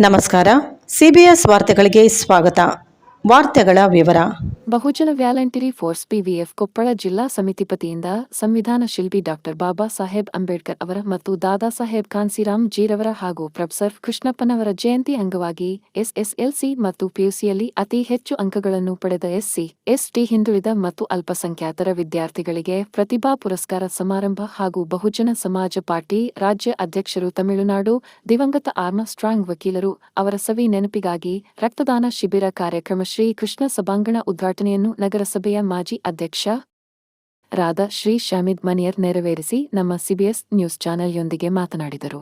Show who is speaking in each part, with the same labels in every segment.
Speaker 1: ನಮಸ್ಕಾರ. ಸಿಬಿಎಸ್ ವಾರ್ತೆಗಳಿಗೆ ಸ್ವಾಗತ. ವಾರ್ತೆಗಳ ವಿವರ.
Speaker 2: ಬಹುಜನ ವ್ಯಾಲಂಟರಿ ಫೋರ್ಸ್ ಪಿವಿಎಫ್ ಕೊಪ್ಪಳ ಜಿಲ್ಲಾ ಸಮಿತಿ ಪತಿಯಿಂದ ಸಂವಿಧಾನ ಶಿಲ್ಪಿ ಡಾಕ್ಟರ್ ಬಾಬಾ ಸಾಹೇಬ್ ಅಂಬೇಡ್ಕರ್ ಅವರ ಮತ್ತು ದಾದಾ ಸಾಹೇಬ್ ಕಾನ್ಸಿರಾಮ್ ಜೀರವರ ಹಾಗೂ ಪ್ರೊಫೆಸರ್ ಕೃಷ್ಣಪ್ಪನವರ ಜಯಂತಿ ಅಂಗವಾಗಿ ಎಸ್ಎಸ್ಎಲ್ಸಿ ಮತ್ತು ಪಿಯುಸಿಯಲ್ಲಿ ಅತಿ ಹೆಚ್ಚು ಅಂಕಗಳನ್ನು ಪಡೆದ ಎಸ್ಸಿ, ಎಸ್ಟಿ ಹಿಂದುಳಿದ ಮತ್ತು ಅಲ್ಪಸಂಖ್ಯಾತರ ವಿದ್ಯಾರ್ಥಿಗಳಿಗೆ ಪ್ರತಿಭಾ ಪುರಸ್ಕಾರ ಸಮಾರಂಭ ಹಾಗೂ ಬಹುಜನ ಸಮಾಜ ಪಾರ್ಟಿ ರಾಜ್ಯ ಅಧ್ಯಕ್ಷರು ತಮಿಳುನಾಡು ದಿವಂಗತ ಆರ್ಮ ಸ್ಟ್ರಾಂಗ್ ವಕೀಲರು ಅವರ ಸವಿ ನೆನಪಿಗಾಗಿ ರಕ್ತದಾನ ಶಿಬಿರ ಕಾರ್ಯಕ್ರಮ ಶ್ರೀ ಕೃಷ್ಣ ಸಭಾಂಗಣ ಉದ್ಘಾಟನೆಯನ್ನು ನಗರಸಭೆಯ ಮಾಜಿ ಅಧ್ಯಕ್ಷ ರಾದ ಶ್ರೀ ಶಾಮಿದ್ ಮನಿಯರ್ ನೆರವೇರಿಸಿ ನಮ್ಮ ಸಿಬಿಎಸ್ ನ್ಯೂಸ್ ಚಾನೆಲ್ಯೊಂದಿಗೆ ಮಾತನಾಡಿದರು.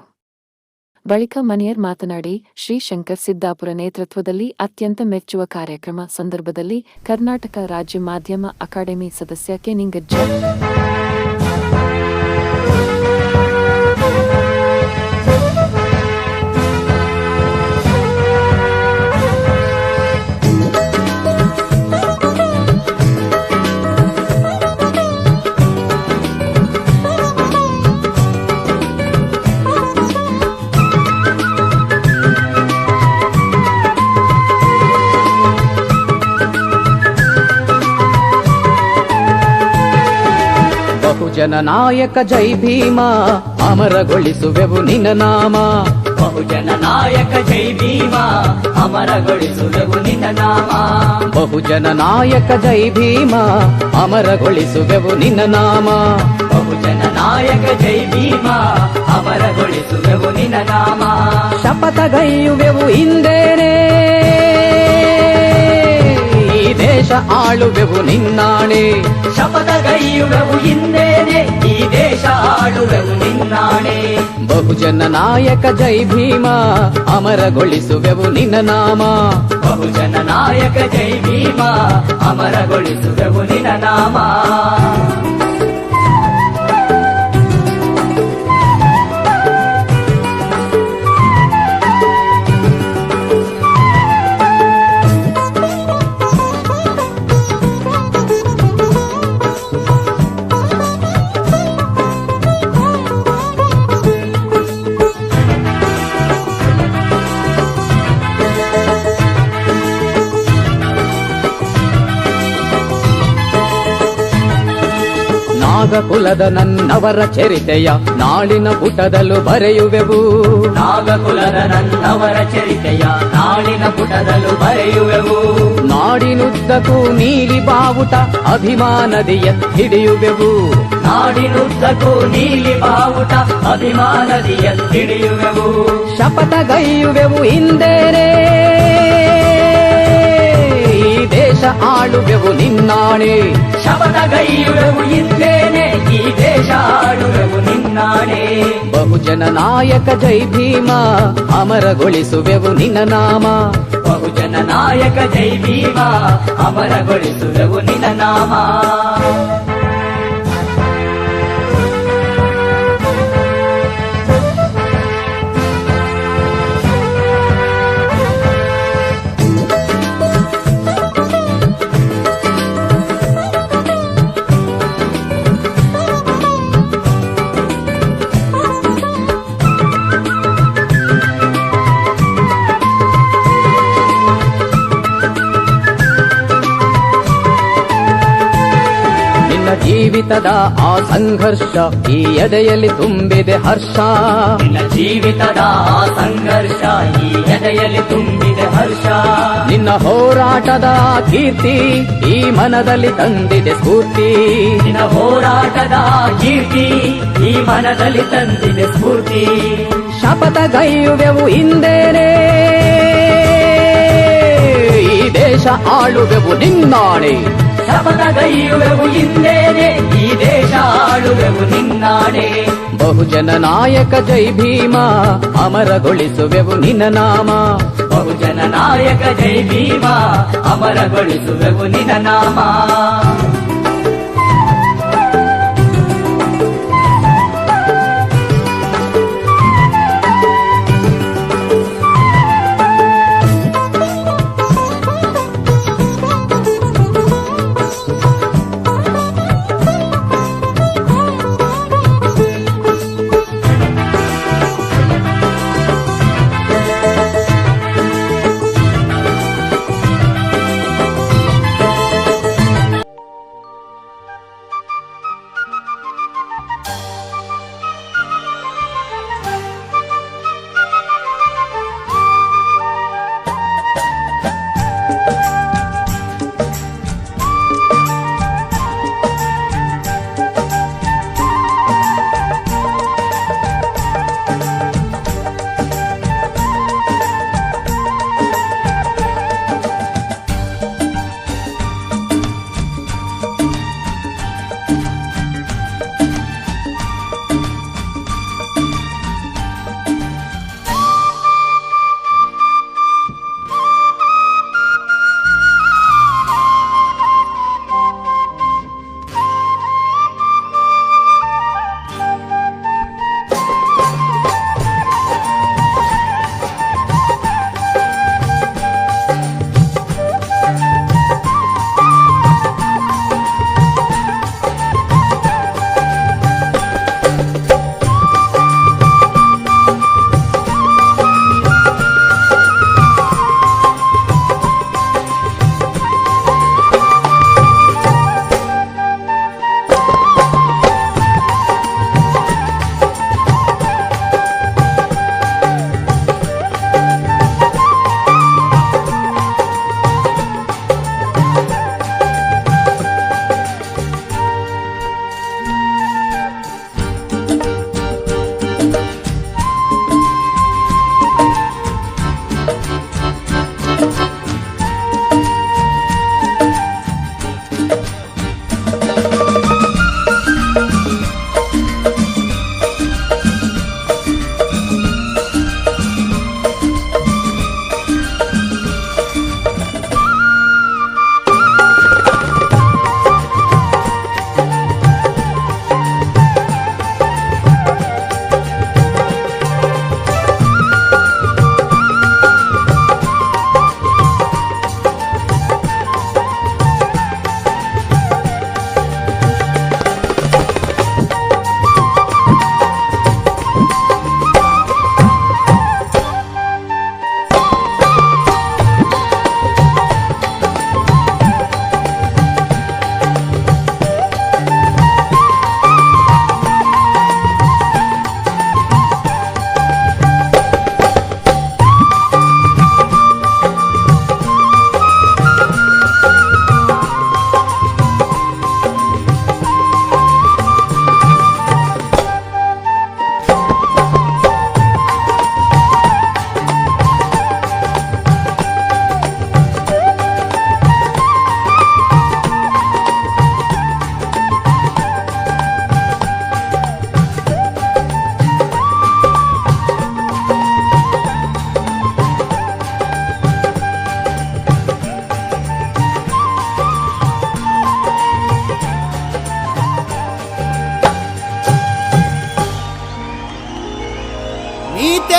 Speaker 2: ಬಳಿಕ ಮನಿಯರ್ ಮಾತನಾಡಿ, ಶ್ರೀ ಶಂಕರ್ ಸಿದ್ದಾಪುರ ನೇತೃತ್ವದಲ್ಲಿ ಅತ್ಯಂತ ಮೆಚ್ಚುವ ಕಾರ್ಯಕ್ರಮ ಸಂದರ್ಭದಲ್ಲಿ ಕರ್ನಾಟಕ ರಾಜ್ಯ ಮಾಧ್ಯಮ ಅಕಾಡೆಮಿ ಸದಸ್ಯ ಕೆ ನಿಂಗಜ್ಜ
Speaker 3: ಬಹುಜನ ನಾಯಕ ಜೈ ಭೀಮ ಅಮರಗೊಳಿಸುವೆವು ನಿನ್ನ ನಾಮ.
Speaker 4: ಬಹುಜನ ನಾಯಕ ಜೈ ಭೀಮ ಅಮರಗೊಳಿಸುವೆವು ನಿನ್ನ ನಾಮ.
Speaker 3: ಬಹುಜನ ನಾಯಕ ಜೈ ಭೀಮ ಅಮರಗೊಳಿಸುವೆವು ನಿನ್ನ ನಾಮ.
Speaker 4: ಬಹುಜನ ನಾಯಕ ಜೈ ಭೀಮ ಅಮರಗೊಳಿಸುವೆವು ನಿನ್ನ ನಾಮ.
Speaker 3: ಶಪಥಗೈಯುವೆವು ಹಿಂದೇನೆ ದೇಶ ಆಳುವೆವು ನಿನ್ನಾಣೆ.
Speaker 4: ಶಪಥಗೈಯುವೆವು ಹಿಂದೇನೆ ಈ ದೇಶ ಆಳುವೆವು ನಿನ್ನಾಣೆ.
Speaker 3: ಬಹುಜನ ನಾಯಕ ಜೈ ಭೀಮ ಅಮರಗೊಳಿಸುವೆವು ನಿನ್ನ ನಾಮ.
Speaker 4: ಬಹುಜನ ನಾಯಕ ಜೈ ಭೀಮ ಅಮರಗೊಳಿಸುವೆವು ನಿನ್ನ ನಾಮ.
Speaker 3: ನಾಗಕುಲದ ನನ್ನವರ ಚರಿತೆಯ ನಾಳಿನ ಪುಟದಲ್ಲೂ ಬರೆಯುವೆವು.
Speaker 4: ನಾಗಕುಲದ ನನ್ನವರ ಚರಿತೆಯ ನಾಳಿನ ಪುಟದಲ್ಲೂ ಬರೆಯುವೆವು.
Speaker 3: ನಾಡಿನುದ್ದಕ್ಕೂ ನೀಲಿ ಬಾವುಟ ಅಭಿಮಾನದಿಯ ಹಿಡಿಯುವೆವು.
Speaker 4: ನಾಡಿನುದ್ದಕ್ಕೂ ನೀಲಿ ಬಾವುಟ ಅಭಿಮಾನದಿಯ ಹಿಡಿಯುವೆವು.
Speaker 3: ಶಪಥಗೈಯುವೆವು ಹಿಂದೇನೆ. ಈ ದೇಶ ಆಳುವೆವು ನಿನ್ನಾಣೆ.
Speaker 4: ಶಪಥಗೈಯುವೆವು ಇದ್ದೇನೆ, ಈ ದೇಶ ಆಳುವೆವು ನಿನ್ನಾಣೆ.
Speaker 3: ಬಹುಜನ ನಾಯಕ ಜೈ ಭೀಮ, ಅಮರಗೊಳಿಸುವೆವು ನಿನ್ನ ನಾಮ.
Speaker 4: ಬಹುಜನ ನಾಯಕ ಜೈ ಭೀಮ, ಅಮರಗೊಳಿಸುವೆವು ನಿನ್ನ ನಾಮ.
Speaker 3: ಜೀವಿತದ ಆ ಸಂಘರ್ಷ ಈ ಎದೆಯಲ್ಲಿ ತುಂಬಿದೆ ಹರ್ಷ.
Speaker 4: ನಿನ್ನ ಜೀವಿತದ ಆ ಸಂಘರ್ಷ ಈ ಎದೆಯಲ್ಲಿ ತುಂಬಿದೆ ಹರ್ಷ.
Speaker 3: ನಿನ್ನ ಹೋರಾಟದ ಕೀರ್ತಿ ಈ ಮನದಲ್ಲಿ ತಂದಿದೆ ಸ್ಫೂರ್ತಿ.
Speaker 4: ನಿನ್ನ ಹೋರಾಟದ ಕೀರ್ತಿ ಈ ಮನದಲ್ಲಿ ತಂದಿದೆ ಸ್ಫೂರ್ತಿ.
Speaker 3: ಶಪಥಗೈಯುವೆವು ಹಿಂದೇನೆ ಈ ದೇಶ ಆಳುವೆವು ನಿನ್ನಾಣೆ.
Speaker 4: ಶಪಥಗೈಯುವೆವು ಹಿಂದೇನೆ ಈ ದೇಶ ಆಳುವೆವು ನಿನ್ನಾಡೆ
Speaker 3: ಬಹುಜನ ನಾಯಕ ಜೈ ಭೀಮ ಅಮರಗೊಳಿಸುವೆವು ನಿನ್ನ ನಾಮ
Speaker 4: ಬಹುಜನ ನಾಯಕ ಜೈ ಭೀಮ ಅಮರಗೊಳಿಸುವೆವು ನಿನ್ನ ನಾಮ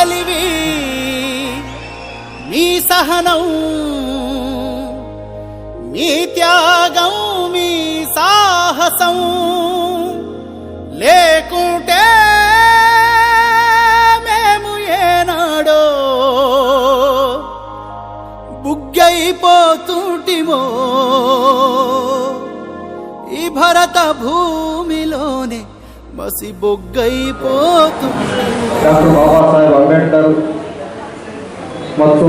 Speaker 4: గాలివి నీ
Speaker 5: సహనం నీ త్యాగం మీ సాహసం లేకుంటే మేము ఏనాడో బుగ్గైపోతుంటిమో ఈ భరత భూమిలోనే మసి బొగ్గైపోతుంది
Speaker 6: ಡಾಕ್ಟರ್ ಬಾಬಾ ಸಾಹೇಬ್ ಅಂಬೇಡ್ಕರ್ ಮತ್ತು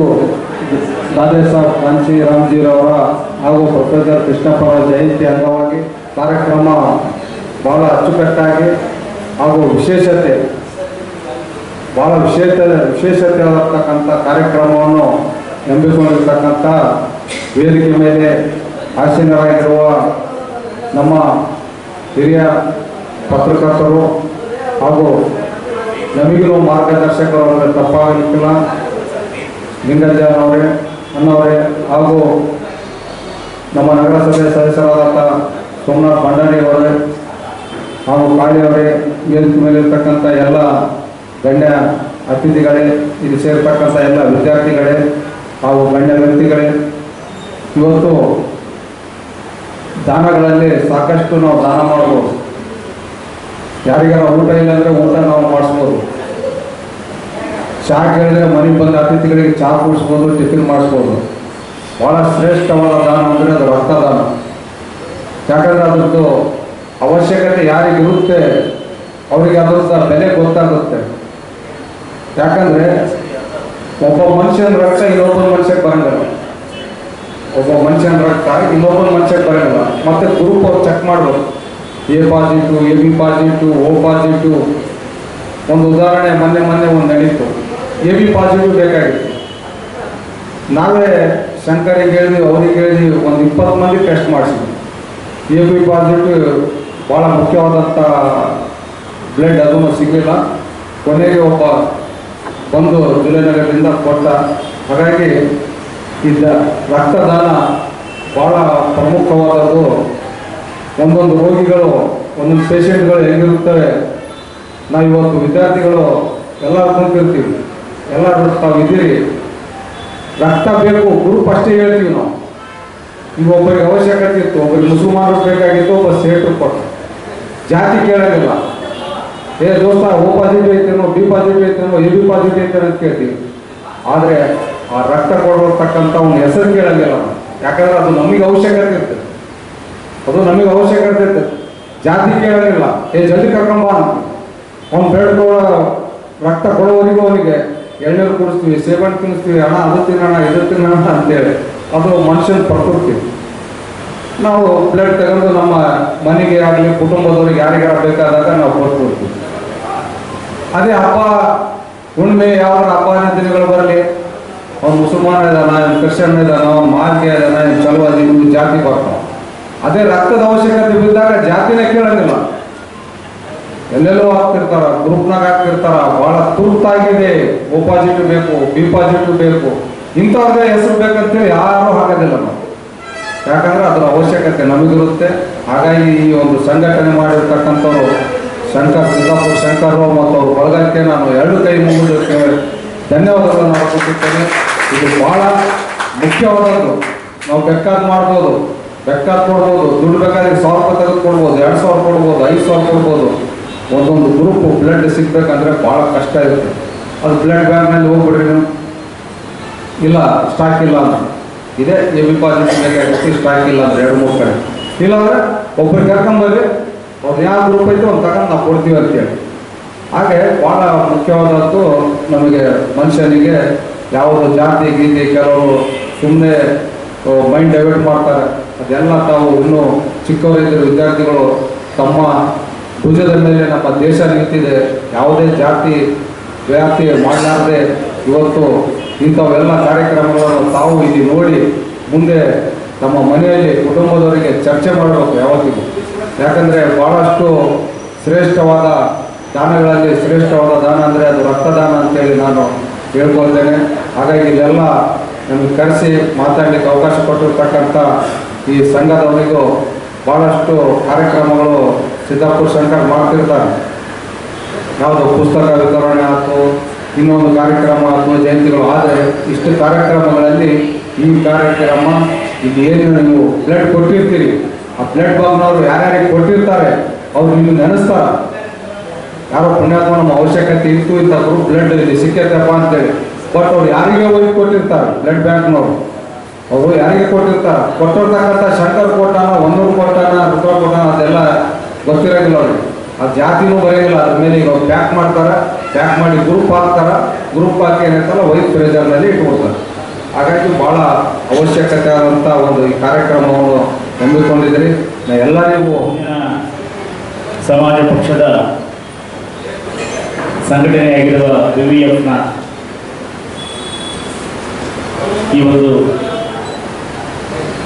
Speaker 6: ದಾದೇಸಾಬ್ ಕಾಂಚಿ ರಾಮ್ಜೀರವರ ಹಾಗೂ ಪ್ರೊಫೆಸರ್ ಕೃಷ್ಣಪ್ಪರ ಜಯಂತಿ ಅಂಗವಾಗಿ ಕಾರ್ಯಕ್ರಮ ಬಹಳ ಅಚ್ಚುಕಟ್ಟಾಗಿ ಹಾಗೂ ವಿಶೇಷತೆ ಬಹಳ ವಿಶೇಷ ವಿಶೇಷತೆ ಆಗಿರ್ತಕ್ಕಂಥ ಕಾರ್ಯಕ್ರಮವನ್ನು ನಂಬಿಕೊಂಡಿರ್ತಕ್ಕಂಥ ವೇದಿಕೆ ಮೇಲೆ ಆಸೀನರಾಗಿರುವ ನಮ್ಮ ಹಿರಿಯ ಪತ್ರಕರ್ತರು ಹಾಗೂ ನಮಗಿರುವ ಮಾರ್ಗದರ್ಶಕರು ಅಂದರೆ ತಪ್ಪಾಗಲಿಕ್ಕಿಲ್ಲ ಲಿಂಗಜ್ಜನವರೇ ಅಣ್ಣವರೇ ಹಾಗೂ ನಮ್ಮ ನಗರಸಭೆ ಸದಸ್ಯರಾದಂಥ ಸೋಮನಾಥ್ ಭಂಡಾರಿ ಅವರೇ ಹಾಗೂ ಕಾಳಿಯವರೇ ವೇದಿಕೆ ಮೇಲಿರ್ತಕ್ಕಂಥ ಎಲ್ಲ ಗಣ್ಯ ಅತಿಥಿಗಳೇ, ಇಲ್ಲಿ ಸೇರ್ತಕ್ಕಂಥ ಎಲ್ಲ ವಿದ್ಯಾರ್ಥಿಗಳೇ ಹಾಗೂ ಗಣ್ಯ ವ್ಯಕ್ತಿಗಳೇ, ಇವತ್ತು ದಾನಗಳಲ್ಲಿ ಸಾಕಷ್ಟು ನಾವು ದಾನ ಮಾಡ್ಬೋದು. ಯಾರಿಗಾರ ಊಟ ಇಲ್ಲ ಅಂದರೆ ಊಟ ನಾವು ಮಾಡಿಸ್ಬೋದು. ಚಹಾ ಕೇಳಿದ್ರೆ ಮನೆಗೆ ಬಂದ ಅತಿಥಿಗಳಿಗೆ ಚಹಾ ಕುಡಿಸ್ಬೋದು, ಟಿಫಿನ್ ಮಾಡಿಸ್ಬೋದು. ಭಾಳ ಶ್ರೇಷ್ಠವಾದ ದಾನ ಅಂದರೆ ಅದು ರಕ್ತದಾನ. ಯಾಕಂದರೆ ಅದರದ್ದು ಅವಶ್ಯಕತೆ ಯಾರಿಗಿರುತ್ತೆ ಅವರಿಗೆ ಅದರದ ಬೆಲೆ ಗೊತ್ತಾಗುತ್ತೆ. ಯಾಕಂದರೆ ಒಬ್ಬ ಮನುಷ್ಯನ ರಕ್ತ ಇನ್ನೊಬ್ಬ ಮನುಷ್ಯಕ್ಕೆ ಬರಂಗಿಲ್ಲ. ಒಬ್ಬ ಮನುಷ್ಯನ ರಕ್ತ ಇನ್ನೊಬ್ಬ ಮನುಷ್ಯಕ್ಕೆ ಬರಂಗಿಲ್ಲ. ಮತ್ತೆ ಗ್ರೂಪ್ ಅವ್ರು ಚೆಕ್ ಮಾಡ್ಬೇಕು A positive A B positive O positive ಒಂದು ಉದಾಹರಣೆ ಮೊನ್ನೆ ಮೊನ್ನೆ ಒಂದು ನಡೀತು. ಎ ಬಿ ಪಾಸಿಟಿವ್ ಬೇಕಾಗಿತ್ತು. ನಾವೇ ಶಂಕರಿಗೆ ಹೇಳಿದ್ವಿ, ಅವ್ರಿಗೆ ಹೇಳಿದ್ವಿ, ಒಂದು ಇಪ್ಪತ್ತು ಮಂದಿ ಟೆಸ್ಟ್ ಮಾಡಿಸಿದ್ವಿ. ಎ ಬಿ ಪಾಸಿಟಿವ್ ಭಾಳ ಮುಖ್ಯವಾದಂಥ ಬ್ಲಡ್ ಅದನ್ನು ಸಿಗಲಿಲ್ಲ. ಕೊನೆಗೆ ಒಬ್ಬ ಬಂದು ಜಿಲ್ಲೆನಗರದಿಂದ ಕೊಟ್ಟ. ಹಾಗಾಗಿ ಇದ್ದ ರಕ್ತದಾನ ಭಾಳ ಪ್ರಮುಖವಾದದ್ದು. ಒಂದೊಂದು ರೋಗಿಗಳು, ಒಂದೊಂದು ಪೇಷಂಟ್ಗಳು ಹೆಂಗಿರುತ್ತವೆ ನಾವು ಇವತ್ತು ವಿದ್ಯಾರ್ಥಿಗಳು ಎಲ್ಲ ಕುಂತಿರ್ತೀವಿ. ಎಲ್ಲರೂ ತಾವು ಇದ್ದೀರಿ. ರಕ್ತ ಬೇಕು, ಗ್ರೂಪ್ ಅಷ್ಟೇ ಹೇಳ್ತೀವಿ ನಾವು. ಈಗ ಒಬ್ಬರಿಗೆ ಅವಶ್ಯಕತೆ ಇತ್ತು, ಒಬ್ಬರಿಗೆ ಮುಸಲ್ಮಾನರು ಬೇಕಾಗಿತ್ತು ಒಬ್ಬ ಸೇಟ್ರು ಕೊಟ್ಟು ಜಾತಿ ಕೇಳೋದಿಲ್ಲ ಏ ದೋಸ್ತ, ಓ ಪಾಸಿಟಿವ್ ಐತೇನೋ, ಬಿ ಪಾಸಿಟಿವ್ ಐತೇನೋ, ಎ, ಬಿ ಪಾಸಿಟಿವ್ ಐತೇನೋ ಅಂತ ಕೇಳ್ತೀವಿ. ಆದರೆ ಆ ರಕ್ತ ಕೊಡೋತಕ್ಕಂಥ ಒಂದು ಹೆಸರು ಕೇಳೋದಿಲ್ಲ ಯಾಕಂದ್ರೆ ಅದು ನಮಗೆ ಅವಶ್ಯಕತೆ ಇರ್ತದೆ ಅದು ನಮಗೆ ಅವಶ್ಯಕತೆ ಇತ್ತು ಜಾತಿ ಕೇಳೋದಿಲ್ಲ ಏ, ಜಲ್ದಿ ಕರ್ಕೊಂಬ ಅವ್ನು ಬೇಡ್ಕೊಳ್ಳೋ ರಕ್ತ ಕೊಡೋವರೆಗೂ ಅವನಿಗೆ ಎಳ್ನೀರು ಕುಡಿಸ್ತೀವಿ, ಸೇಬಣ್ಣು ತಿನ್ನಿಸ್ತೀವಿ ಹಣ ಅದು ತಿನ್ನೋಣ, ಇದು ತಿನ್ನೋಣ ಅಂತೇಳಿ. ಅದು ಮನುಷ್ಯನ ಪ್ರಕೃತಿ. ನಾವು ಬ್ಲಡ್ ತಗೊಂಡು ನಮ್ಮ ಮನೆಗೆ ಆಗಲಿ, ಕುಟುಂಬದವ್ರಿಗೆ ಯಾರಿಗಾರ ಬೇಕಾದಾಗ ನಾವು ಕೊಡ್ತೀವಿ. ಅದೇ ಹಬ್ಬ, ಹುಣ್ಣಿಮೆ ಯಾವ ಹಬ್ಬ ದಿನಗಳು ಬರಲಿ? ಅವ್ನು ಮುಸಲ್ಮಾನ ಇದ್ದಾನ ಕ್ರಿಶ್ಚನ್ ಇದ್ದಾನ ಅವ್ನು ಮಾರ್ಗೆ ಇದ್ದಾನ ಇವ್ನು ಜಾತಿ ಬರ್ತಾವ ಅದೇ ರಕ್ತದ ಅವಶ್ಯಕತೆ ಬಿದ್ದಾಗ ಜಾತಿನ ಕೇಳಂಗಿಲ್ಲ. ಎಲ್ಲೆಲ್ಲೋ ಹಾಕ್ತಿರ್ತಾರ ಗ್ರೂಪ್ನಾಗ ಹಾಕ್ತಿರ್ತಾರ ಬಹಳ ತುರ್ತಾಗಿದೆ. ಓ ಪಾಸಿಟಿವ್ ಬೇಕು ಬಿ ಪಾಸಿಟಿವ್ ಬೇಕು. ಇಂಥವ್ರದೇ ಹೆಸರು ಬೇಕಂತೇಳಿ ಯಾರು ಹಾಕೋದಿಲ್ಲ ನಾವು. ಯಾಕಂದ್ರೆ ಅದರ ಅವಶ್ಯಕತೆ ನಮಗಿರುತ್ತೆ. ಹಾಗಾಗಿ ಈ ಒಂದು ಸಂಘಟನೆ ಮಾಡಿರ್ತಕ್ಕಂಥವ್ರು, ಶಂಕರ್ ಸಿದ್ದಾಪುರ ಶಂಕರ್ರಾವ್ ಮತ್ತು ಅವ್ರ ಬಳಗಕ್ಕೆ ನಾನು ಎರಡು ಕೈ ಮುಗಿದಕ್ಕೆ ಧನ್ಯವಾದಗಳನ್ನು ಇದು ಬಹಳ ಮುಖ್ಯವಾದದ್ದು. ನಾವು ಬೆಕ್ಕಾಗಿ ಮಾಡ್ಬೋದು. ಬೇಕಾದ ಕೊಡ್ಬೋದು, ದುಡ್ಡು ಬೇಕಾದ್ರೆ ಸಾವಿರ ರೂಪಾಯಿ ತೆಗೆದು ಕೊಡ್ಬೋದು, ಎರಡು ಸಾವಿರ ಕೊಡ್ಬೋದು, ಐದು ಸಾವಿರ ಕೊಡ್ಬೋದು. ಒಂದೊಂದು ಗ್ರೂಪ್ ಬ್ಲಡ್ ಸಿಗ್ಬೇಕಂದ್ರೆ ಭಾಳ ಕಷ್ಟ ಇರುತ್ತೆ. ಅದು ಬ್ಲಡ್ ಬ್ಯಾಂಕ್ನಲ್ಲಿ ಹೋಗ್ಬಿಡ್ರಿ ನೀವು ಇಲ್ಲ ಸ್ಟಾಕ್ ಇಲ್ಲ ಅಂತ. ಇದೇ ಎ ಬಿ ಪಾಸಿಟಿವ್ ಬೇಕಾಗಿತ್ತು ಸ್ಟಾಕ್ ಇಲ್ಲ ಅಂದ್ರೆ ಎರಡು ಮೂರು ಕಡೆ. ಇಲ್ಲ ಒಬ್ಬರು ಕರ್ಕೊಂಬರ್ರಿ ಅವ್ರು ಯಾವ ಗ್ರೂಪ್ ಐತೆ ಒಂದು ತಗೊಂಡು ನಾವು ಕೊಡ್ತೀವಿ ಅಂತೇಳಿ. ಹಾಗೆ ಭಾಳ ಮುಖ್ಯವಾದದ್ದು ನಮಗೆ ಮನುಷ್ಯನಿಗೆ ಯಾವುದು ಜಾತಿ, ಗೀತಿ, ಕೆಲವರು ಸುಮ್ಮನೆ ಮೈಂಡ್ ಡೈವರ್ಟ್ ಮಾಡ್ತಾರೆ. ಅದೆಲ್ಲ ತಾವು ಇನ್ನೂ ಚಿಕ್ಕವರಿದ್ದ ವಿದ್ಯಾರ್ಥಿಗಳು ತಮ್ಮ ಭುಜದ ಮೇಲೆ ನಮ್ಮ ದೇಶ ನಿಂತಿದೆ. ಯಾವುದೇ ಜಾತಿ, ವ್ಯಾಪ್ತಿ ಮಾಡಲಾರದೆ ಇವತ್ತು ಇಂಥವೆಲ್ಲ ಕಾರ್ಯಕ್ರಮಗಳನ್ನು ತಾವು ಇಲ್ಲಿ ನೋಡಿ ಮುಂದೆ ನಮ್ಮ ಮನೆಯಲ್ಲಿ ಕುಟುಂಬದವರಿಗೆ ಚರ್ಚೆ ಮಾಡಬೇಕು ಯಾವತ್ತಿಗೂ. ಯಾಕಂದರೆ ಭಾಳಷ್ಟು ಶ್ರೇಷ್ಠವಾದ ದಾನಗಳಲ್ಲಿ ಶ್ರೇಷ್ಠವಾದ ದಾನ ಅಂದರೆ ಅದು ರಕ್ತದಾನ ಅಂತೇಳಿ ನಾನು ಹೇಳ್ಕೊಳ್ತೇನೆ. ಹಾಗಾಗಿ ಇಲ್ಲೆಲ್ಲ ನಮಗೆ ಕರೆಸಿ ಮಾತಾಡಲಿಕ್ಕೆ ಅವಕಾಶ ಕೊಟ್ಟಿರ್ತಕ್ಕಂಥ ಈ ಸಂಘದವರಿಗೂ ಭಾಳಷ್ಟು ಕಾರ್ಯಕ್ರಮಗಳು ಸಿದ್ದಾಪುರ ಶಂಕರ್ ಮಾಡ್ತಿರ್ತಾರೆ. ಯಾವುದು ಪುಸ್ತಕ ವಿತರಣೆ ಆಯಿತು, ಇನ್ನೊಂದು ಕಾರ್ಯಕ್ರಮ ಆಯಿತು, ಜಯಂತಿಗಳು. ಆದರೆ ಇಷ್ಟು ಕಾರ್ಯಕ್ರಮಗಳಲ್ಲಿ ಈ ಕಾರ್ಯಕ್ರಮ ಇದು ಏನು ನೀವು ಬ್ಲಡ್ ಕೊಟ್ಟಿರ್ತೀರಿ. ಆ ಬ್ಲಡ್ ಬಾಂಬ್ನವರು ಯಾರ್ಯಾರಿಗೆ ಕೊಟ್ಟಿರ್ತಾರೆ, ಅವ್ರು ನಿಮ್ಗೆ ನೆನೆಸ್ತಾರ. ಯಾರೋ ಪುಣ್ಯಾತ್ಮ ನಮ್ಮ ಅವಶ್ಯಕತೆ ಇತ್ತು ಇಂಥ ಗ್ರೂಪ್ ಬ್ಲಡ್ ಇಲ್ಲಿ ಸಿಕ್ಕೈತಪ್ಪ ಅಂತೇಳಿ. ಬಟ್ ಅವ್ರು ಯಾರಿಗೆ ಹೋಗಿ ಕೊಟ್ಟಿರ್ತಾರೆ? ಬ್ಲಡ್ ಬ್ಯಾಂಕ್ನವರು ಅವರು ಯಾರಿಗೆ ಕೊಟ್ಟಿರ್ತಾರೆ? ಕೊಟ್ಟಿರ್ತಕ್ಕಂಥ ಶಂಕರ್ ಕೊಟ್ಟಾನ ಒಂದೂರು ಕೊಟ್ಟಾನ ರೂಪಾಯಿ ಕೊಟ್ಟಾನ ಅದೆಲ್ಲ ಗೊತ್ತಿರೋದಿಲ್ಲ ಅವ್ರಿಗೆ. ಆ ಜಾತಿನೂ ಬರೆಯೋದಿಲ್ಲ ಅದ್ರ ಮೇಲೆ ಈಗ ಅವ್ರು ಪ್ಯಾಕ್ ಮಾಡ್ತಾರೆ ಪ್ಯಾಕ್ ಮಾಡಿ ಗ್ರೂಪ್ ಹಾಕ್ತಾರೆ. ಗ್ರೂಪ್ ಹಾಕಿ ಏನಂತಲ್ಲ, ವೈಟ್ ಪ್ರೆಜರ್ನಲ್ಲಿ ಇಟ್ಕೊಡ್ತಾರೆ. ಹಾಗಾಗಿ ಭಾಳ ಅವಶ್ಯಕತೆ ಆದಂಥ ಒಂದು ಈ ಕಾರ್ಯಕ್ರಮವನ್ನು ನಂಬಿಕೊಂಡಿದ್ದೀರಿ ನಾ ಎಲ್ಲರಿಗೂ
Speaker 7: ಸಮಾಜ ಪಕ್ಷದ ಸಂಘಟನೆಯಾಗಿರುವ ವಿ ಎಫ್ನ ಈ ಒಂದು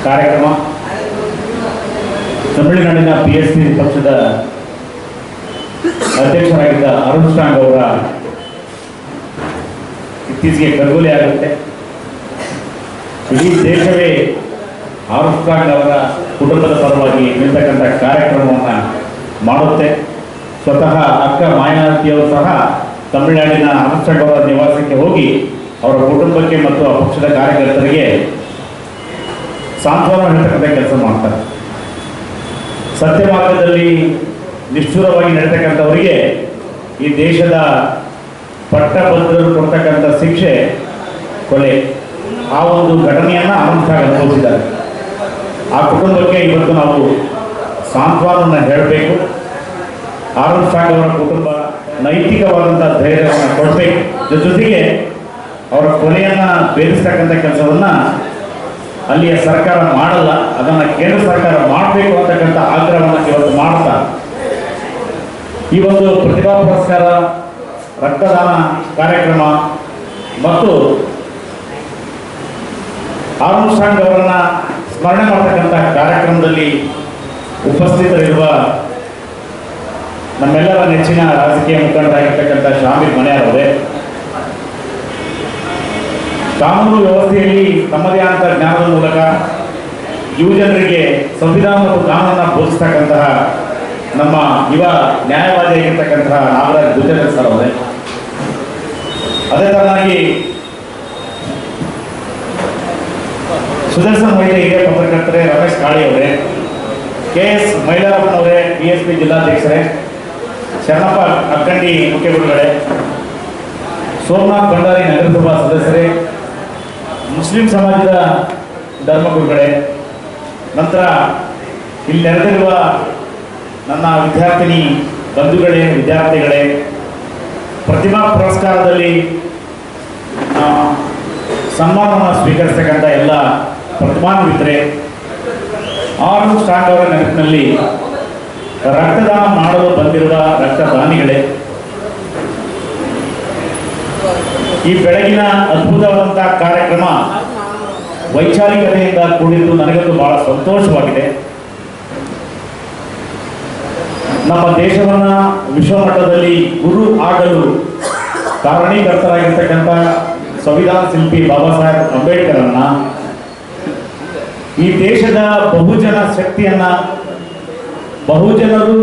Speaker 7: ಕಾರ್ಯಕ್ರಮ. ತಮಿಳುನಾಡಿನ ಪಿ ಎಸ್ ಸಿ ಪಕ್ಷದ ಅಧ್ಯಕ್ಷರಾಗಿದ್ದ ಅರುಣ್ ಸ್ಟಾಂಗ್ ಅವರ ಇತ್ತೀಚೆಗೆ ಕರ್ಗೋಲೆ ಆಗುತ್ತೆ. ಇಡೀ ದೇಶವೇ ಅರುಣ್ ಸ್ಟಾಂಗ್ ಅವರ ಕುಟುಂಬದ ಪರವಾಗಿ ನಿಲ್ತಕ್ಕಂಥ ಕಾರ್ಯಕ್ರಮವನ್ನು ಮಾಡುತ್ತೆ. ಸ್ವತಃ ಅಕ್ಕ ಮಾಯಾವತಿಯವರು ಸಹ ತಮಿಳುನಾಡಿನ ಸ್ಟಾಂಗ್ ಅವರ ನಿವಾಸಕ್ಕೆ ಹೋಗಿ ಅವರ ಕುಟುಂಬಕ್ಕೆ ಮತ್ತು ಆ ಪಕ್ಷದ ಕಾರ್ಯಕರ್ತರಿಗೆ ಸಾಂತ್ವನ ಹೇಳ್ತಕ್ಕಂಥ ಕೆಲಸ ಮಾಡ್ತಾರೆ. ಸತ್ಯ ಮಾರ್ಗದಲ್ಲಿ ನಿಷ್ಠುರವಾಗಿ ನಡೀತಕ್ಕಂಥವರಿಗೆ ಈ ದೇಶದ ಪಟ್ಟಭದ್ರರು ಕೊಡ್ತಕ್ಕಂಥ ಶಿಕ್ಷೆ ಕೊಲೆ. ಆ ಒಂದು ಘಟನೆಯನ್ನು ಅನಂತ ಅನುಭವಿಸಿದ್ದಾರೆ ಆ ಕುಟುಂಬಕ್ಕೆ ಇವತ್ತು ನಾವು ಸಾಂತ್ವನ ಹೇಳಬೇಕು. ಆನಂದ್ ಸಾಗ್ ಅವರ ಕುಟುಂಬ ನೈತಿಕವಾದಂಥ ಧೈರ್ಯವನ್ನು ಕೊಡಬೇಕು. ಜೊತೆಗೆ ಅವರ ಕೊನೆಯನ್ನು ಬೇರಿಸ್ತಕ್ಕಂಥ ಕೆಲಸವನ್ನು ಅಲ್ಲಿಯ ಸರ್ಕಾರ ಮಾಡಲ್ಲ, ಅದನ್ನು ಕೇಂದ್ರ ಸರ್ಕಾರ ಮಾಡಬೇಕು ಅಂತಕ್ಕಂಥ ಆಗ್ರಹವನ್ನು ಇವತ್ತು ಮಾಡ್ತಾ ಈ ಒಂದು ಪ್ರತಿಭಾ ಪುರಸ್ಕಾರ, ರಕ್ತದಾನ ಕಾರ್ಯಕ್ರಮ ಮತ್ತು ಆರ್ಮ್ಸ್ಟ್ರಾಂಗ್ ಅವರನ್ನ ಸ್ಮರಣೆ ಮಾಡತಕ್ಕಂಥ ಕಾರ್ಯಕ್ರಮದಲ್ಲಿ ಉಪಸ್ಥಿತರಿರುವ ನಮ್ಮೆಲ್ಲರ ನೆಚ್ಚಿನ ರಾಜಕೀಯ ಮುಖಂಡರಾಗಿರ್ತಕ್ಕಂಥ ಶಾಮೀರ್ ಮನೆಯವರೇ ಕಾನೂನು ವ್ಯವಸ್ಥೆಯಲ್ಲಿ ತಮ್ಮದೇ ಆದ ಜ್ಞಾನದ ಮೂಲಕ ಯುವಜನರಿಗೆ ಸಂವಿಧಾನ ಮತ್ತು ಕಾನೂನನ್ನು ಬೋಧಿಸ್ತಕ್ಕಂತಹ ನಮ್ಮ ಯುವ ನ್ಯಾಯವಾದಿಯಾಗಿರ್ತಕ್ಕಂತಹ ನಾಗರಾಜ್ ಗುಜರಾತ್ ಸರ್ ಅವರೇ. ಅದೇ ತರನಾಗಿ ಸುದರ್ಶನ್ ಮಹಿಳೆ ಹಿರಿಯ ಪತ್ರಕರ್ತರೇ ರಮೇಶ್ ಕಾಳಿ ಅವರೇ, ಕೆ ಎಸ್ ಮೈಲಾರಪ್ಪನವರೇ ಬಿ ಎಸ್ ಪಿ ಜಿಲ್ಲಾಧ್ಯಕ್ಷರೇ, ಶರಣಪ್ಪ ಅಕ್ಕಂಡಿ ಮುಖ್ಯಗುರುಗಳೇ ಸೋಮನಾಥ್ ಭಂಡಾರಿ ನಗರಸಭಾ ಸದಸ್ಯರೇ ಮುಸ್ಲಿಂ ಸಮಾಜದ ಧರ್ಮಗುರುಗಳೇ, ನಂತರ ಇಲ್ಲಿ ನೆರೆದಿರುವ ನನ್ನ ವಿದ್ಯಾರ್ಥಿನಿ, ಬಂಧುಗಳೇ, ವಿದ್ಯಾರ್ಥಿಗಳೇ ಪ್ರತಿಭಾ ಪುರಸ್ಕಾರದಲ್ಲಿ ಸನ್ಮಾನವನ್ನು ಸ್ವೀಕರಿಸ್ತಕ್ಕಂಥ ಎಲ್ಲ ಪ್ರತಿಭಾನ್ವಿತರೆ ಆರು ಸ್ಟಾಕ್ ಅವರ ನೆನಪಿನಲ್ಲಿ ರಕ್ತದಾನ ಮಾಡಲು ಬಂದಿರುವ ರಕ್ತದಾನಿಗಳೇ, ಈ ಬೆಳಗಿನ ಅದ್ಭುತವಾದಂತಹ ಕಾರ್ಯಕ್ರಮ ವೈಚಾರಿಕತೆಯಿಂದ ಕೂಡಿದ್ದು ನನಗಂತೂ ಬಹಳ ಸಂತೋಷವಾಗಿದೆ. ನಮ್ಮ ದೇಶವನ್ನ ವಿಶ್ವಮಟ್ಟದಲ್ಲಿ ಗುರು ಆಗಲು ಕಾರಣೀಕರ್ತರಾಗಿರ್ತಕ್ಕಂಥ ಸಂವಿಧಾನ ಶಿಲ್ಪಿ ಬಾಬಾ ಸಾಹೇಬ್ ಅಂಬೇಡ್ಕರನ್ನ, ಈ ದೇಶದ ಬಹುಜನ ಶಕ್ತಿಯನ್ನ ಬಹುಜನರು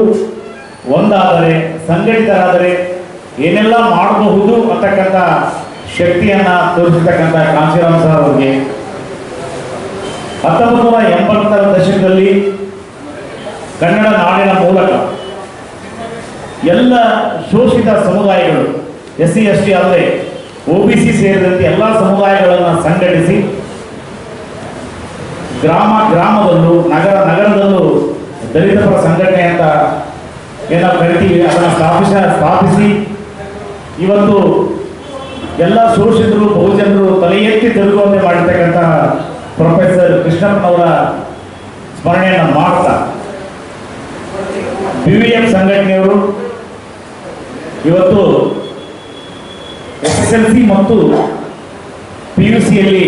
Speaker 7: ಒಂದಾದರೆ, ಸಂಘಟಿತರಾದರೆ ಏನೆಲ್ಲ ಮಾಡಬಹುದು ಅಂತಕ್ಕಂಥ ಶಕ್ತಿಯನ್ನ ತೋರಿಸತಕ್ಕಂಥ ಕಾಂಶಿರಾಮ್ ಸರ್ ಅವರಿಗೆ ಹತ್ತೊಂಬತ್ತು ನೂರ ಎಂಬತ್ತರ ದಶಕದಲ್ಲಿ ಕನ್ನಡ ನಾಡಿನ ಮೂಲಕ ಎಲ್ಲ ಶೋಷಿತ ಸಮುದಾಯಗಳು ಎಸ್ ಸಿ ಎಸ್ ಟಿ ಅಲ್ಲದೆ ಒ ಬಿ ಸಿ ಸೇರಿದಂತೆ ಎಲ್ಲ ಸಮುದಾಯಗಳನ್ನು ಸಂಘಟಿಸಿ ಗ್ರಾಮ ಗ್ರಾಮದಲ್ಲೂ, ನಗರ ನಗರದಲ್ಲೂ ದಲಿತರ ಸಂಘಟನೆ ಅಂತ ಏನೋ ಕರಿತೀವಿ, ಅದನ್ನು ಸ್ಥಾಪಿಸ ಸ್ಥಾಪಿಸಿ ಇವತ್ತು ಎಲ್ಲ ಶೋಷಿತರು, ಬಹುಜನರು ತಲೆ ಎತ್ತಿ ತಿರುಗುವಂತೆ ಮಾಡಿರ್ತಕ್ಕಂಥ ಪ್ರೊಫೆಸರ್ ಕೃಷ್ಣಪ್ಪನವರ ಸ್ಮರಣೆಯನ್ನು ಮಾಡ್ತಾ ಬಿ ವಿ ಎಂ ಸಂಘಟನೆಯವರು ಇವತ್ತು ಎಸ್ ಎಸ್ ಎಲ್ ಸಿ ಮತ್ತು ಪಿ ಯು ಸಿಯಲ್ಲಿ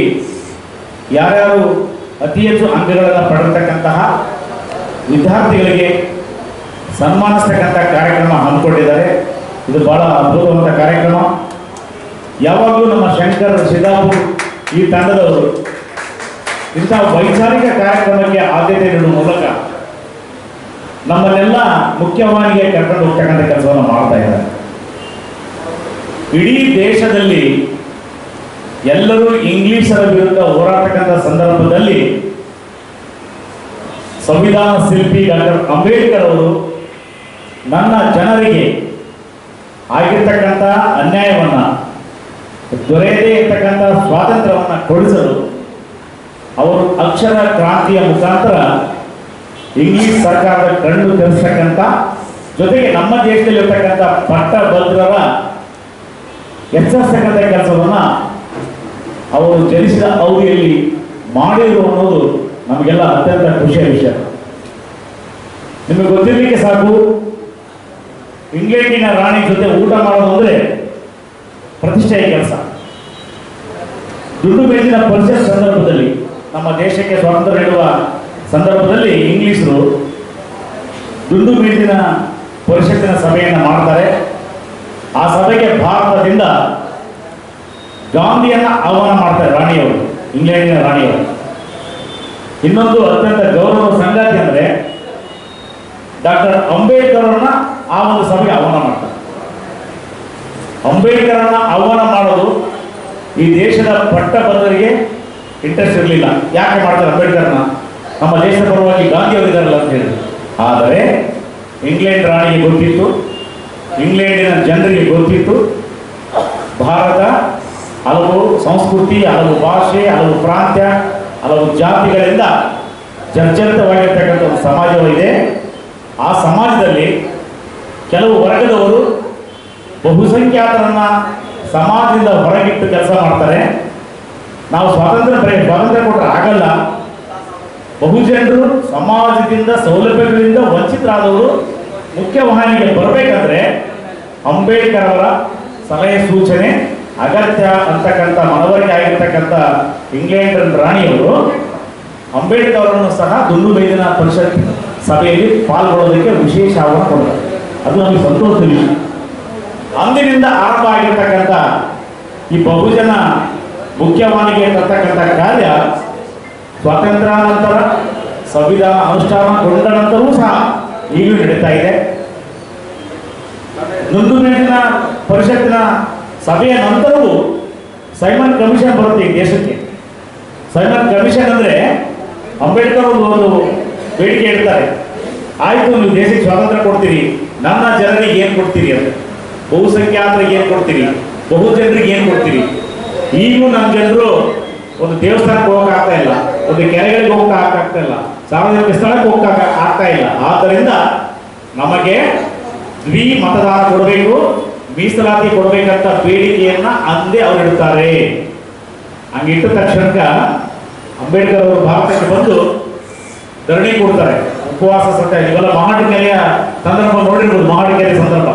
Speaker 7: ಯಾರ್ಯಾರು ಅತಿ ಹೆಚ್ಚು ಅಂಕಗಳನ್ನು ಪಡೆದಿರ್ತಕ್ಕಂತಹ ವಿದ್ಯಾರ್ಥಿಗಳಿಗೆ ಸನ್ಮಾನಿಸ್ತಕ್ಕಂಥ ಕಾರ್ಯಕ್ರಮ ಹಮ್ಮಿಕೊಂಡಿದ್ದಾರೆ. ಇದು ಬಹಳ ಅದ್ಭುತವಾದ ಕಾರ್ಯಕ್ರಮ. ಯಾವಾಗಲೂ ನಮ್ಮ ಶಂಕರ್ ಸಿದ್ದಾಪುರ್ ಈ ತಂಡದವರು ಇಂಥ ವೈಚಾರಿಕ ಕಾರ್ಯಕ್ರಮಕ್ಕೆ ಆದ್ಯತೆ ನೀಡುವ ಮೂಲಕ ನಮ್ಮನ್ನೆಲ್ಲ ಮುಖ್ಯವಾಹಿನಿಗೆ ಕರ್ಕೊಂಡು ಹೋಗ್ತಕ್ಕಂಥ ಕೆಲಸವನ್ನು ಮಾಡ್ತಾ ಇದ್ದಾರೆ. ಇಡೀ ದೇಶದಲ್ಲಿ ಎಲ್ಲರೂ ಇಂಗ್ಲಿಷರ ವಿರುದ್ಧ ಹೋರಾಟಕ್ಕಂಥ ಸಂದರ್ಭದಲ್ಲಿ ಸಂವಿಧಾನ ಶಿಲ್ಪಿ ಡಾಕ್ಟರ್ ಅಂಬೇಡ್ಕರ್ ಅವರು ನನ್ನ ಜನರಿಗೆ ಆಗಿರ್ತಕ್ಕಂಥ ಅನ್ಯಾಯವನ್ನು, ದೊರೆಯದೇ ಇರತಕ್ಕಂಥ ಸ್ವಾತಂತ್ರ್ಯವನ್ನು ಕೊಡಿಸಲು ಅವರು ಅಕ್ಷರ ಕ್ರಾಂತಿಯ ಮುಖಾಂತರ ಇಂಗ್ಲಿಷ್ ಸರ್ಕಾರದ ಕಣ್ಣು ತೆರೆಸತಕ್ಕಂಥ ಜೊತೆಗೆ ನಮ್ಮ ದೇಶದಲ್ಲಿ ದೇಶದಲ್ಲಿರ್ತಕ್ಕಂಥ ಪಟ್ಟಭದ್ರರ ಎಚ್ಚರಿಸತಕ್ಕಂಥ ಕೆಲಸವನ್ನ ಅವರು ಜನಿಸಿದ ಅವಧಿಯಲ್ಲಿ ಮಾಡಿದರು ಅನ್ನೋದು ನಮಗೆಲ್ಲ ಅತ್ಯಂತ ಖುಷಿಯ ವಿಷಯ. ನಿಮಗೆ ಗೊತ್ತಿರಲಿಕ್ಕೆ ಸಾಕು, ಇಂಗ್ಲೆಂಡಿನ ರಾಣಿ ಜೊತೆ ಊಟ ಮಾಡೋದು ಅಂದ್ರೆ ಪ್ರತಿಷ್ಠೆಯ ಕೆಲಸ. ದುಡ್ಡು ಮೇಲಿನ ಪರಿಚಯ ಸಂದರ್ಭದಲ್ಲಿ ನಮ್ಮ ದೇಶಕ್ಕೆ ಸ್ವಾತಂತ್ರ್ಯ ನೀಡುವ ಸಂದರ್ಭದಲ್ಲಿ ಇಂಗ್ಲಿಷರು ದುಂಡು ಮೇಲಿನ ಪರಿಷತ್ತಿನ ಸಭೆಯನ್ನು ಮಾಡ್ತಾರೆ. ಆ ಸಭೆಗೆ ಭಾರತದಿಂದ ಗಾಂಧಿಯನ್ನು ಆಹ್ವಾನ ಮಾಡ್ತಾರೆ ರಾಣಿಯವರು, ಇಂಗ್ಲೆಂಡಿನ ರಾಣಿಯವರು. ಇನ್ನೊಂದು ಅತ್ಯಂತ ಗೌರವ ಸಂಗತಿ ಅಂದರೆ ಡಾಕ್ಟರ್ ಅಂಬೇಡ್ಕರ್ ಅವರನ್ನ ಆ ಒಂದು ಸಭೆಗೆ ಆಹ್ವಾನ ಮಾಡ್ತಾರೆ. ಅಂಬೇಡ್ಕರನ್ನ ಆಹ್ವಾನ ಮಾಡೋದು ಈ ದೇಶದ ಪಟ್ಟಭದ್ರರಿಗೆ ಇಂಟ್ರೆಸ್ಟ್ ಇರಲಿಲ್ಲ. ಯಾಕೆ ಮಾಡ್ತಾರೆ ಅಂಬೇಡ್ಕರ್ನ? ನಮ್ಮ ದೇಶದ ಪರವಾಗಿ ಗಾಂಧಿ ಅವರಿದ್ದಾರಲ್ಲ ಅಂತ ಹೇಳಿದ್ರು. ಆದರೆ ಇಂಗ್ಲೆಂಡ್ ರಾಣಿಗೆ ಗೊತ್ತಿತ್ತು. ಇಂಗ್ಲೆಂಡಿನ ಜನರಿಗೆ ಗೊತ್ತಿತ್ತು. ಭಾರತ ಹಲವು ಸಂಸ್ಕೃತಿ, ಹಲವು ಭಾಷೆ, ಹಲವು ಪ್ರಾಂತ್ಯ, ಹಲವು ಜಾತಿಗಳಿಂದ ಜರ್ಜರಿತವಾಗಿರ್ತಕ್ಕಂಥ ಒಂದು ಸಮಾಜವಿದೆ ಆ ಸಮಾಜದಲ್ಲಿ ಕೆಲವು ವರ್ಗದವರು ಬಹುಸಂಖ್ಯಾತರನ್ನ ಸಮಾಜದಿಂದ ಹೊರಗಿಟ್ಟು ಕೆಲಸ ಮಾಡ್ತಾರೆ. ನಾವು ಸ್ವಾತಂತ್ರ್ಯ ಬರೀ ಸ್ವಾತಂತ್ರ್ಯ ಕೊಟ್ಟರೆ ಆಗಲ್ಲ. ಬಹುಜನರು ಸಮಾಜದಿಂದ ಸೌಲಭ್ಯಗಳಿಂದ ವಂಚಿತರಾದವರು ಮುಖ್ಯವಾಹಿನಿಗೆ ಬರಬೇಕಂದ್ರೆ ಅಂಬೇಡ್ಕರ್ ಅವರ ಸಲಹೆ ಸೂಚನೆ, ಅಗತ್ಯ ಅಂತಕ್ಕಂಥ ಮನವರಿಕೆ ಆಗಿರ್ತಕ್ಕಂಥ ಇಂಗ್ಲೆಂಡ್ ರಾಣಿಯವರು ಅಂಬೇಡ್ಕರ್ ಅವರನ್ನು ಸಹ ದುಂಡು ಮೇಲಿನ ಪರಿಷತ್ ಸಭೆಯಲ್ಲಿ ಪಾಲ್ಗೊಳ್ಳೋದಕ್ಕೆ ವಿಶೇಷ ಆಹ್ವಾನ ಕೊಡ್ತಾರೆ ಅದು ನಮಗೆ ಸಂತೋಷದ ವಿಷಯ ಅಂದಿನಿಂದ ಆರಂಭ ಆಗಿರ್ತಕ್ಕಂಥ ಈ ಬಹುಜನ ಮುಖ್ಯವಾನಿಗೆ ತರ್ತಕ್ಕಂಥ ಕಾರ್ಯ ಸ್ವಾತಂತ್ರ್ಯಾನಂತರ, ಸಂವಿಧಾನ ಅನುಷ್ಠಾನಗೊಂಡ ನಂತರವೂ ಸಹ ಈಗಲೂ ನಡೀತಾ ಇದೆ. ನುಂದು ಮೇಲಿನ ಪರಿಷತ್ತಿನ ಸಭೆಯ ನಂತರವೂ ಸೈಮನ್ ಕಮಿಷನ್ ಬರುತ್ತೆ ಈ ದೇಶಕ್ಕೆ. ಸೈಮನ್ ಕಮಿಷನ್ ಅಂದರೆ ಅಂಬೇಡ್ಕರ್ ಅವರು ಒಂದು ಬೇಡಿಕೆ ಇಡ್ತಾರೆ ಆಯಿತು, ನೀವು ದೇಶಕ್ಕೆ ಸ್ವಾತಂತ್ರ್ಯ ಕೊಡ್ತೀರಿ, ನನ್ನ ಜನರಿಗೆ ಏನು ಕೊಡ್ತೀರಿ ಅಂತ ಬಹುಸಂಖ್ಯಾತರಿಗೆ ಏನು ಕೊಡ್ತೀರಿ? ಬಹು ಜನರಿಗೆ ಏನು ಕೊಡ್ತೀರಿ? ಈಗೂ ನಮ್ಮ ಜನರು ಒಂದು ದೇವಸ್ಥಾನಕ್ಕೆ ಹೋಗಕ್ಕೆ ಆಗ್ತಾ ಇಲ್ಲ, ಒಂದು ಕೆರೆಗಳಿಗೆ ಹೋಗಕ್ಕೆ ಆಗ್ತಾ ಇಲ್ಲ, ಸಾರ್ವಜನಿಕ ಸ್ಥಳಕ್ಕೆ ಹೋಗಕ್ಕೆ ಆಗ್ತಾ ಇಲ್ಲ. ಆದ್ದರಿಂದ ನಮಗೆ ದ್ವಿ ಮತದಾನ ಕೊಡಬೇಕು, ಮೀಸಲಾತಿ ಕೊಡಬೇಕಂತ ಬೇಡಿಕೆಯನ್ನ ಅಂದೇ ಅವರು ಇಡ್ತಾರೆ ಹಂಗಿಟ್ಟ ತಕ್ಷಣಕ್ಕ ಅಂಬೇಡ್ಕರ್ ಅವರು ಭಾರತಕ್ಕೆ ಬಂದು ಧರಣಿ ಕೊಡ್ತಾರೆ. ಉಪವಾಸ ಸತ್ಯ, ಇವೆಲ್ಲ ಮಹಾಡಿಕೆರೆಯ ಸಂದರ್ಭ ನೋಡಿರ್ಬೋದು ಮಹಾಡಿಕೆರೆ ಸಂದರ್ಭ.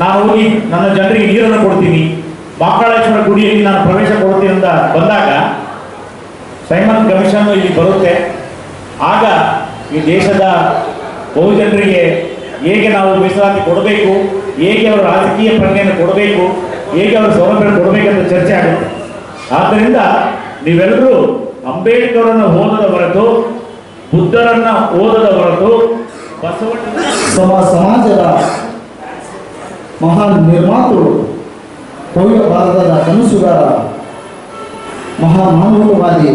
Speaker 7: ನಾನು ಹೋಗಿ ನನ್ನ ಜನರಿಗೆ ನೀರನ್ನು ಕೊಡ್ತೀನಿ. ಮಕ್ಕಳೇಶ್ವರ ಗುಡಿಯಲ್ಲಿ ನಾನು ಪ್ರವೇಶ ಕೊಡ್ತೀನಿ ಅಂತ ಬಂದಾಗ ಸೈಮನ್ ಕಮಿಷನ್ ಇಲ್ಲಿ ಬರುತ್ತೆ. ಆಗ ಈ ದೇಶದ ಬಹುಜನರಿಗೆ ಹೇಗೆ ನಾವು ಮೀಸಲಾತಿ ಕೊಡಬೇಕು, ಹೇಗೆ ಅವರ ರಾಜಕೀಯ ಪ್ರಜ್ಞೆಯನ್ನು ಕೊಡಬೇಕು, ಹೇಗೆ ಅವರ ಸೌಲಭ್ಯ ಕೊಡಬೇಕಂತ ಚರ್ಚೆ ಆಗುತ್ತೆ. ಆದ್ದರಿಂದ ನೀವೆಲ್ಲರೂ ಅಂಬೇಡ್ಕರನ್ನು ಓದದ ಹೊರತು, ಬುದ್ಧರನ್ನ ಓದದ ಹೊರತು ಬಸವಣ್ಣ
Speaker 8: ಸಮ ಸಮಾಜದ ಮಹಾನ್ ನಿರ್ಮಾತೃ ಭವ್ಯ ಭಾರತದ ಕನಸುಗಾರ ಮಹಾಮಾನವವಾದಿ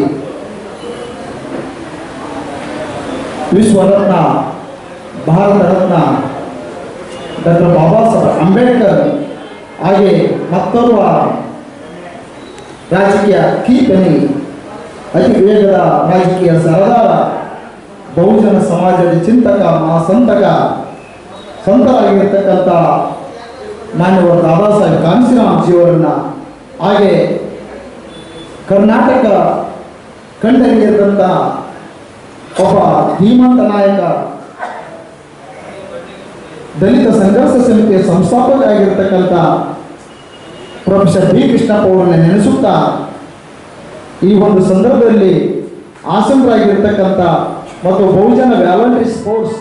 Speaker 8: ವಿಶ್ವರತ್ನ ಭಾರತ ರತ್ನ ಡಾಕ್ಟರ್ ಬಾಬಾ ಸಾಹೇಬ್ ಅಂಬೇಡ್ಕರ್ ಹಾಗೆ ಮತ್ತೊಬ್ಬ ರಾಜಕೀಯ ಕೀರ್ತನಿ ಅತಿ ವೇಗದ ರಾಜಕೀಯ ಸರದಾರ, ಬಹುಜನ ಸಮಾಜದ ಚಿಂತಕ, ಮಹಾಸಂತಕ, ಸಂತರಾಗಿರ್ತಕ್ಕಂಥ ಮಾನ್ಯವ ದಾದಾ ಸಾಹೇಬ್ ಕಾಂಶಿರಾಮ್ ಜಿಯವರನ್ನ ಹಾಗೆ ಕರ್ನಾಟಕ ಕಂಡರಿಯದಂಥ ಒಬ್ಬ ಧೀಮಂತ ನಾಯಕ, ದಲಿತ ಸಂಘರ್ಷ ಸಮಿತಿಯ ಸಂಸ್ಥಾಪಕ ಆಗಿರ್ತಕ್ಕಂಥ ಪ್ರೊಫೆಸರ್ ಬಿ ಕೃಷ್ಣಪ್ಪ ಅವರನ್ನ ನೆನೆಸುತ್ತಾ ಈ ಒಂದು ಸಂದರ್ಭದಲ್ಲಿ ಆಸನರಾಗಿರ್ತಕ್ಕಂಥ ಮತ್ತು ಬಹುಜನ ವ್ಯಾಲಂಟರಿ ಸ್ಪೋರ್ಟ್ಸ್